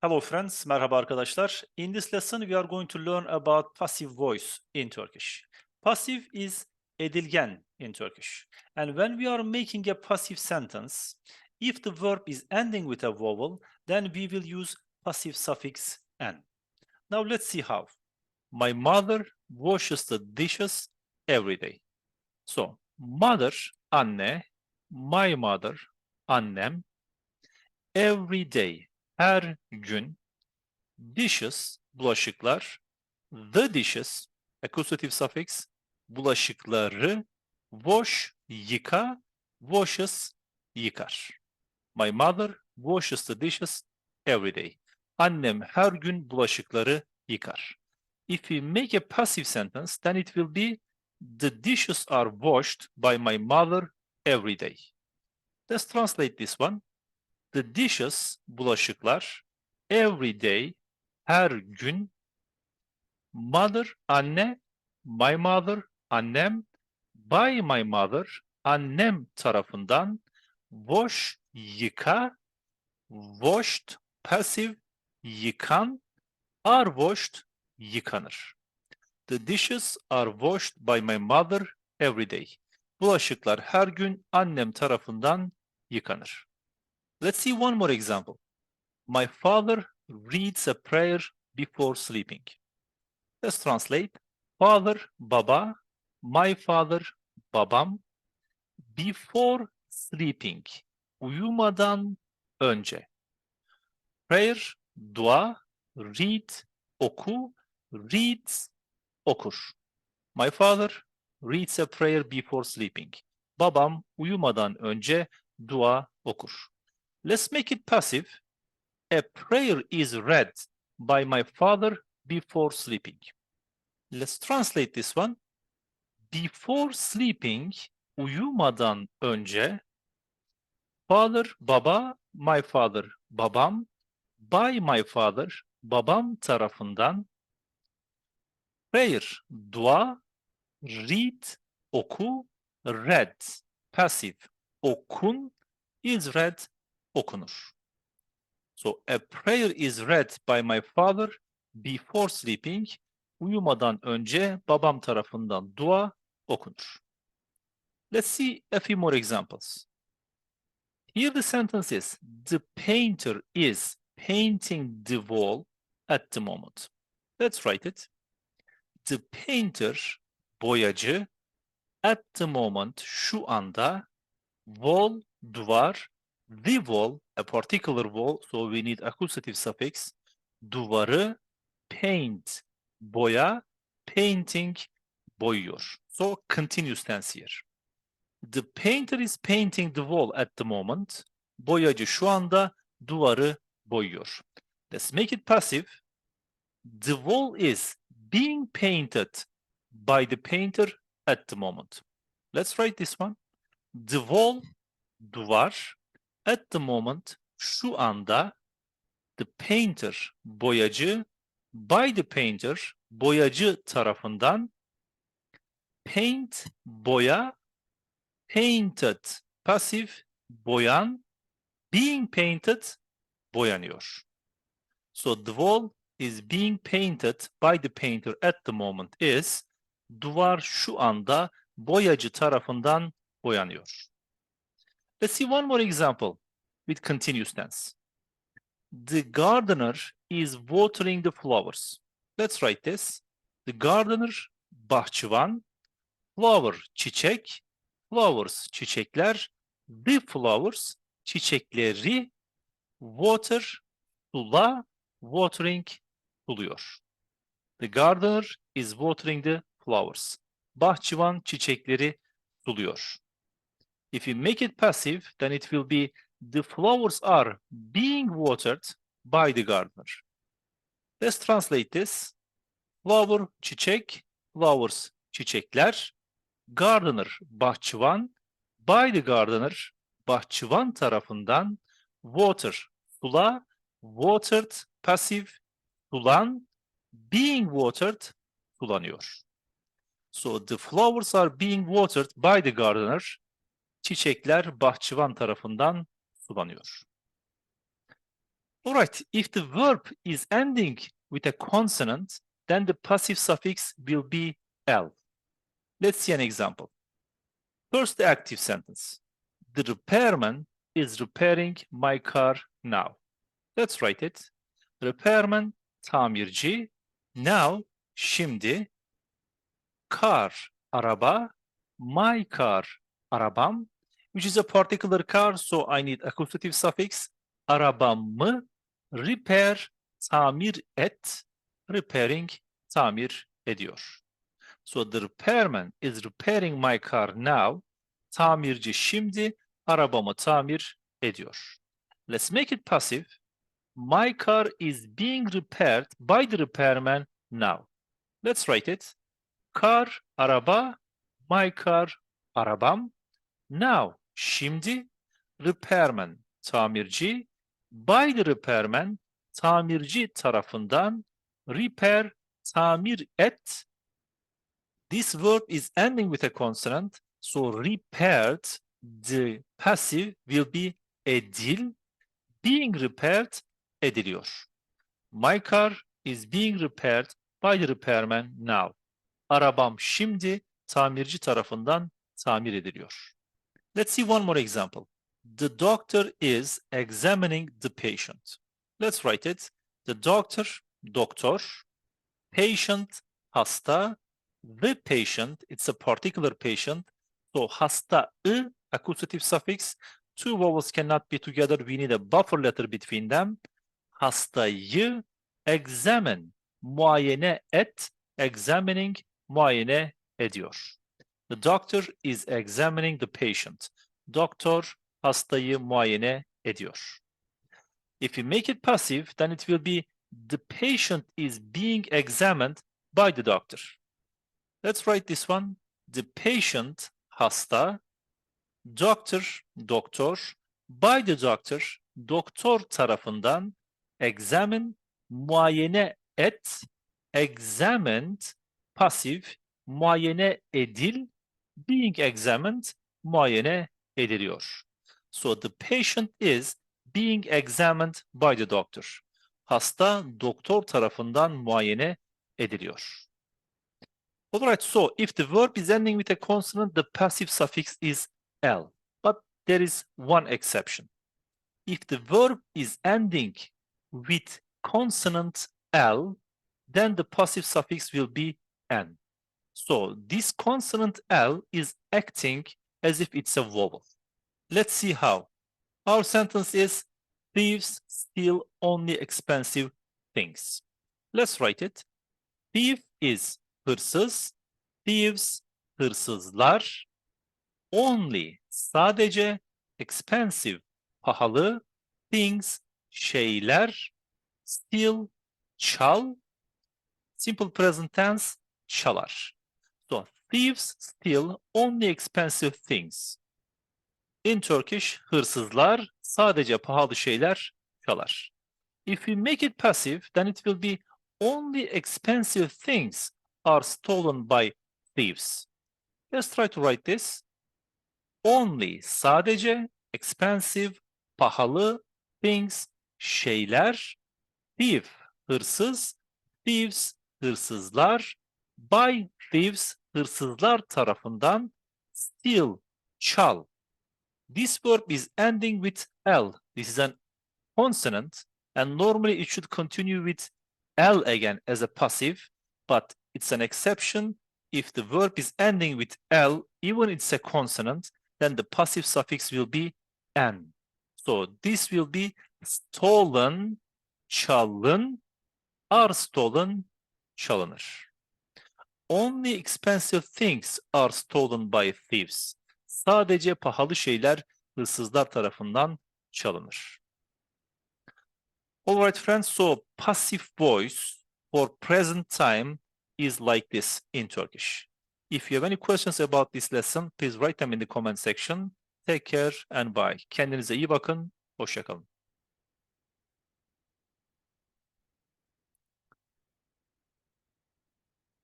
Hello friends, merhaba arkadaşlar. In this lesson we are going to learn about passive voice in Turkish. Passive is edilgen in Turkish. And when we are making a passive sentence, if the verb is ending with a vowel, then we will use passive suffix n. Now let's see how. My mother washes the dishes every day. So, mother, anne, my mother, annem, every day, her gün, dishes, bulaşıklar, the dishes, accusative suffix, bulaşıkları, wash, yıka, washes, yıkar. My mother washes the dishes every day. Annem her gün bulaşıkları yıkar. If we make a passive sentence, then it will be the dishes are washed by my mother every day. Let's translate this one. The dishes, bulaşıklar, every day, her gün. Mother, anne, my mother, annem, by my mother, annem tarafından, wash, yıka, washed, passive, yıkan, are washed, yıkanır. The dishes are washed by my mother every day. Bulaşıklar her gün annem tarafından yıkanır. Let's see one more example. My father reads a prayer before sleeping. Let's translate. Father, baba, my father, babam, before sleeping, uyumadan önce. Prayer, dua, read, oku, reads, okur. My father reads a prayer before sleeping. Babam uyumadan önce dua okur. Let's make it passive. A prayer is read by my father before sleeping. Let's translate this one. Before sleeping, uyumadan önce, father, baba, my father, babam, by my father, babam tarafından, prayer, dua, read, oku, read, passive, okun, is read, okunur. So a prayer is read by my father before sleeping. Uyumadan önce babam tarafından dua okunur. Let's see a few more examples. Here the sentence is the painter is painting the wall at the moment. Let's write it. The painter boyacı at the moment şu anda wall duvar the wall, a particular wall, so we need accusative suffix, duvarı, paint, boya, painting, boyuyor. So continuous tense here. The painter is painting the wall at the moment. Boyacı şu anda duvarı boyuyor. Let's make it passive. The wall is being painted by the painter at the moment. Let's write this one. The wall, duvar, at the moment şu anda the painter boyacı by the painter boyacı tarafından paint boya painted pasif boyan being painted boyanıyor. So the wall is being painted by the painter at the moment is duvar şu anda boyacı tarafından boyanıyor. Let's see one more example with continuous tense. The gardener is watering the flowers. Let's write this. The gardener, bahçıvan, flower, çiçek, flowers, çiçekler, the flowers, çiçekleri, water, sula, watering, suluyor. The gardener is watering the flowers. Bahçıvan çiçekleri suluyor. If you make it passive, then it will be the flowers are being watered by the gardener. Let's translate this. Flower, çiçek, flowers, çiçekler, gardener, bahçıvan, by the gardener, bahçıvan tarafından, water, sula, watered, passive, sulan, being watered, sulanıyor. So the flowers are being watered by the gardener, çiçekler bahçıvan tarafından sulanıyor. Alright, if the verb is ending with a consonant, then the passive suffix will be L. Let's see an example. First, active sentence. The repairman is repairing my car now. Let's write it. Repairman, tamirci. Now, şimdi. Car, araba. My car, arabam. Which is a particular car, so I need accusative suffix. Arabamı. Repair, tamir et. Repairing, tamir ediyor. So the repairman is repairing my car now. Tamirci şimdi arabamı tamir ediyor. Let's make it passive. My car is being repaired by the repairman now. Let's write it. Car, araba, my car, arabam. Now, şimdi, repairman, tamirci, by the repairman, tamirci tarafından, repair, tamir et. This verb is ending with a consonant, so repaired, the passive will be edil, being repaired, ediliyor. My car is being repaired by the repairman now. Arabam şimdi tamirci tarafından tamir ediliyor. Let's see one more example. The doctor is examining the patient. Let's write it. The doctor, doktor, patient, hasta, the patient, it's a particular patient. So hasta, ı, accusative suffix. Two vowels cannot be together. We need a buffer letter between them. Hastayı examine, muayene et, examining, muayene ediyor. The doctor is examining the patient. Doktor hastayı muayene ediyor. If you make it passive, then it will be the patient is being examined by the doctor. Let's write this one. The patient, hasta, doctor, doktor, by the doctor, doktor tarafından, examine, muayene et, examined, pasif, muayene edil, being examined, muayene ediliyor. So the patient is being examined by the doctor. Hasta doktor tarafından muayene ediliyor. Alright, so if the verb is ending with a consonant, the passive suffix is L. But there is one exception. If the verb is ending with consonant L, then the passive suffix will be N. So this consonant L is acting as if it's a vowel. Let's see how. Our sentence is thieves steal only expensive things. Let's write it. Thief is hırsız. Thieves hırsızlar. Only sadece expensive pahalı things şeyler steal çal simple present tense çalar. So thieves steal only expensive things. In Turkish hırsızlar sadece pahalı şeyler çalar. If we make it passive then it will be only expensive things are stolen by thieves. Let's try to write this. Only sadece expensive pahalı things şeyler thief hırsız thieves hırsızlar by thieves hırsızlar tarafından steal çal. This verb is ending with L. This is an consonant and normally it should continue with L again as a passive, but it's an exception. If the verb is ending with L, even it's a consonant, then the passive suffix will be N. So this will be stolen, çalın, are stolen, çalınır. Only expensive things are stolen by thieves. Sadece pahalı şeyler hırsızlar tarafından çalınır. Alright friends, so passive voice for present time is like this in Turkish. If you have any questions about this lesson, please write them in the comment section. Take care and bye. Kendinize iyi bakın. Hoşçakalın.